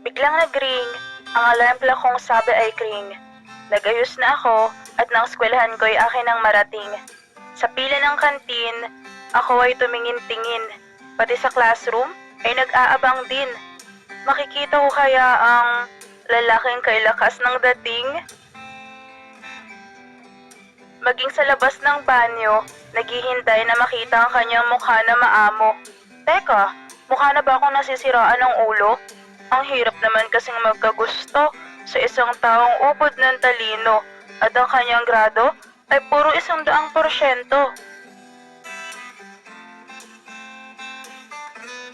Biglang nag-ring. Ang alarm clock kong sabi ay kring. Nagayos na ako at nang eskwelahan ko ay akin ang marating. Sa pila ng kantin, ako ay tumingin-tingin. Pati sa classroom ay nag-aabang din. Makikita ko kaya ang lalaking kay lakas ng dating? Maging sa labas ng banyo, naghihintay na makita ang kanyang mukha na maamo. Teka, mukha na ba akong nasisiraan ng ulo? Ang hirap naman kasing magkagusto sa isang taong ubod ng talino at ang kanyang grado ay puro isang daang porsyento.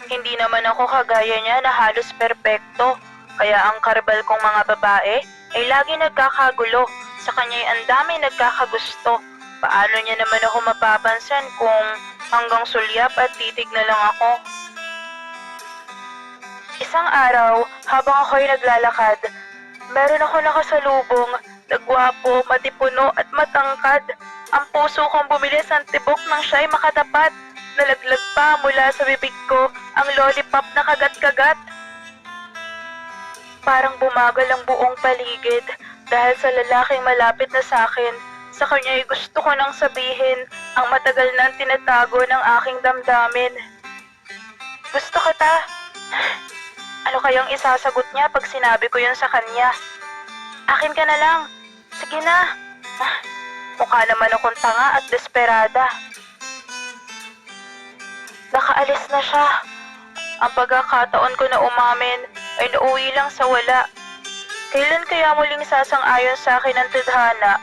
Hindi naman ako kagaya niya na halos perpekto, kaya ang karbal kong mga babae ay lagi nagkakagulo. Sa kanya'y ang dami nagkakagusto. Paano niya naman ako mapapansin kung hanggang sulyap at titig na lang ako? Isang araw, habang ako'y naglalakad, meron ako nakasalubong, nagwapo, matipuno at matangkad. Ang puso kong bumilis ang tibok ng siya'y makatapat. Nalaglag pa mula sa bibig ko ang lollipop na kagat-kagat. Parang bumagal ang buong paligid dahil sa lalaking malapit na sa akin. Sa kanya'y gusto ko nang sabihin ang matagal nang tinatago ng aking damdamin. Gusto kita. Ano kayang isasagot niya pag sinabi ko yun sa kanya? Akin ka na lang. Sige na. Ah, Mukha naman akong tanga at desperada. Nakaalis na siya. Ang pagkakataon ko na umamin ay nauwi lang sa wala. Kailan kaya muling sasang-ayon sa akin ang tadhana?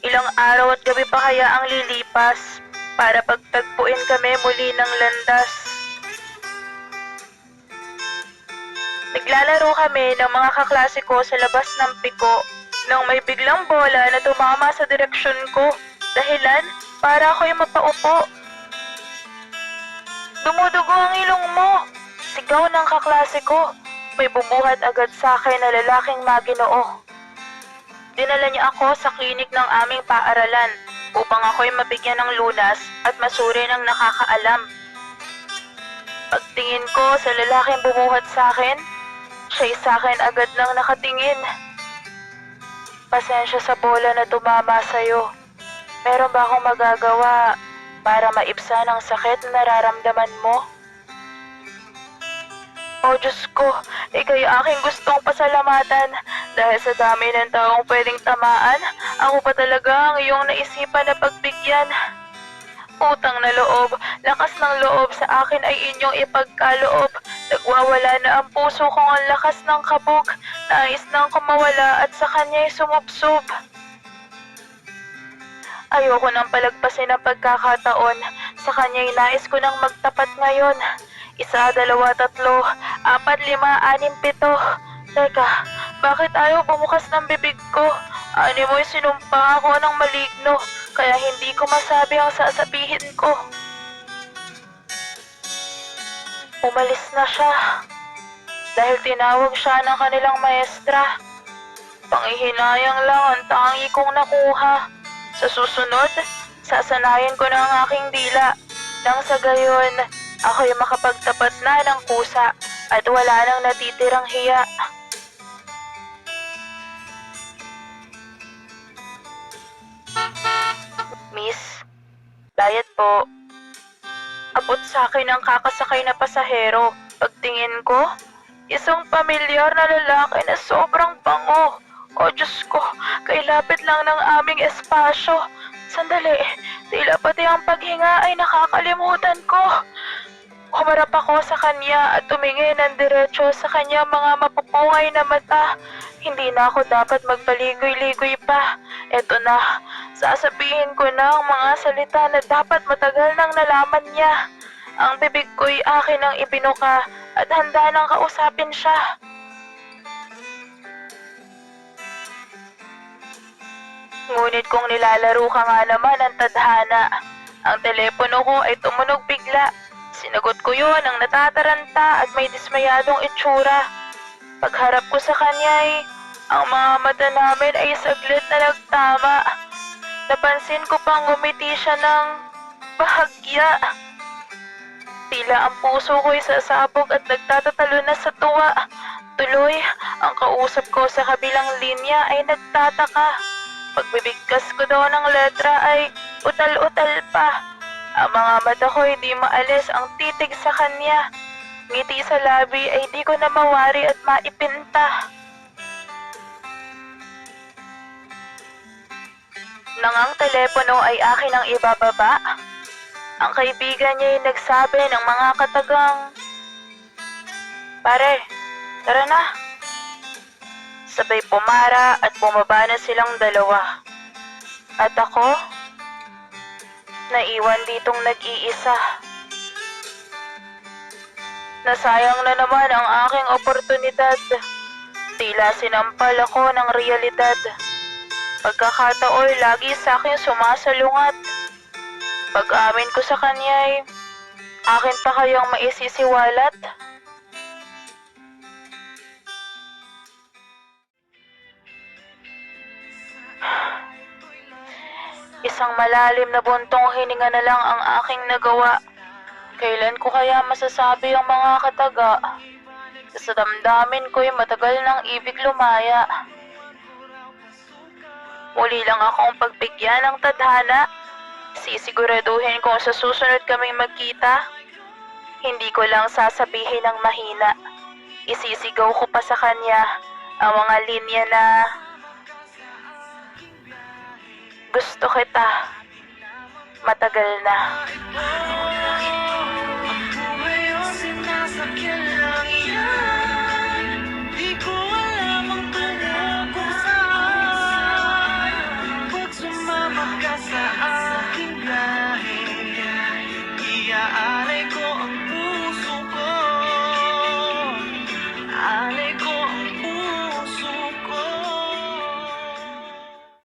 Ilang araw at gabi pa kaya ang lilipas para pagtagpuin kami muli ng landas. Naglalaro kami ng mga kaklase ko sa labas ng piko nang may biglang bola na tumama sa direksyon ko. Dahilan, para ako'y mapaupo. Dumudugo ang ilong mo. Sigaw ng kaklase ko. May bubuhat agad sa akin na lalaking maginoo. Dinala niya ako sa klinik ng aming paaralan upang ako'y mabigyan ng lunas at masuri ng nakakaalam. Pagtingin ko sa lalaking bumuhat sa akin, siya'y sa akin agad nang nakatingin. Pasensya sa bola na tumama sa'yo. Meron ba akong magagawa para maibsan ang sakit na nararamdaman mo? Oh Diyos ko, ikay aking gustong pasalamatan dahil sa dami ng taong pwedeng tamaan, ako pa talaga ang iyong naisipan na pagbigyan. Utang na loob, lakas ng loob sa akin ay inyong ipagkaloob. Nagwawala na ang puso kong ang lakas ng kabog. Nais nang kumawala at sa kanya'y sumubsob. Ayoko nang palagpasin ang pagkakataon. Sa kanya'y nais ko nang magtapat ngayon. Isa, dalawa, tatlo, apat, lima, anim, pito. Teka, bakit ayaw bumukas ng bibig ko? Ani mo'y sinumpa ako ng maligno, kaya hindi ko masabi ang sasabihin ko. Umalis na siya. Dahil tinawag siya ng kanilang maestra. Pangihinayang lang ang tangi kong nakuha. Sa susunod, sasanayan ko na ang aking dila. Nang sa gayon, ako'y makapagtapat na ng kusa at wala nang natitirang hiya. Miss, bayad po. Abot sa akin ang kakasakay na pasahero. Pagtingin ko, isang pamilyar na lalaki na sobrang bango. O Diyos ko, kailapit lang ng aming espasyo. Sandali, tila pati ang paghinga ay nakakalimutan ko. Humarap ako sa kanya at tumingin ng diretso sa kanyang mga mapupungay na mata. Hindi na ako dapat magpaligoy-ligoy pa. Eto na, sasabihin ko na ang mga salita na dapat matagal nang nalaman niya. Ang bibig ko'y akin ang ibinuka at handa nang kausapin siya. Ngunit kung nilalaro ka nga naman ang tadhana, ang telepono ko ay tumunog bigla. Sinagot ko yun ang natataranta at may dismayadong itsura. Pagharap ko sa kanya ay, ang mga mata namin ay saglit na nagtama. Napansin ko pang ngumiti siya ng bahagya. Tila ang puso ko'y sasabog at nagtatatalo na sa tuwa. Tuloy, ang kausap ko sa kabilang linya ay nagtataka. Pagbibigkas ko daw ng letra ay utal-utal pa. Ang mga mata ko hindi maalis ang titig sa kanya. Ngiti sa labi ay di ko na mawari at maipinta. Nang ang telepono ay akin ang ibababa, ang kaibigan niya ay nagsabi ng mga katagang, Pare, tara na. Sabay pumara at bumaba na silang dalawa. At ako, naiwan ditong nag-iisa. Nasayang na naman ang aking oportunidad. Tila sinampal ako ng realidad. Pagkakataon lagi sa akin sumasalungat. Pag-amin ko sa kanya ay, akin pa kayang maisisiwalat? Isang malalim na buntong hininga na lang ang aking nagawa. Kailan ko kaya masasabi ang mga kataga? Sa damdamin ko'y matagal ng ibig lumaya. Muli lang akong pagbigyan ng tadhana. Sisiguraduhin kung sa susunod kaming magkita, hindi ko lang sasabihin ng mahina. Isisigaw ko pa sa kanya ang mga linya na gusto kita matagal na.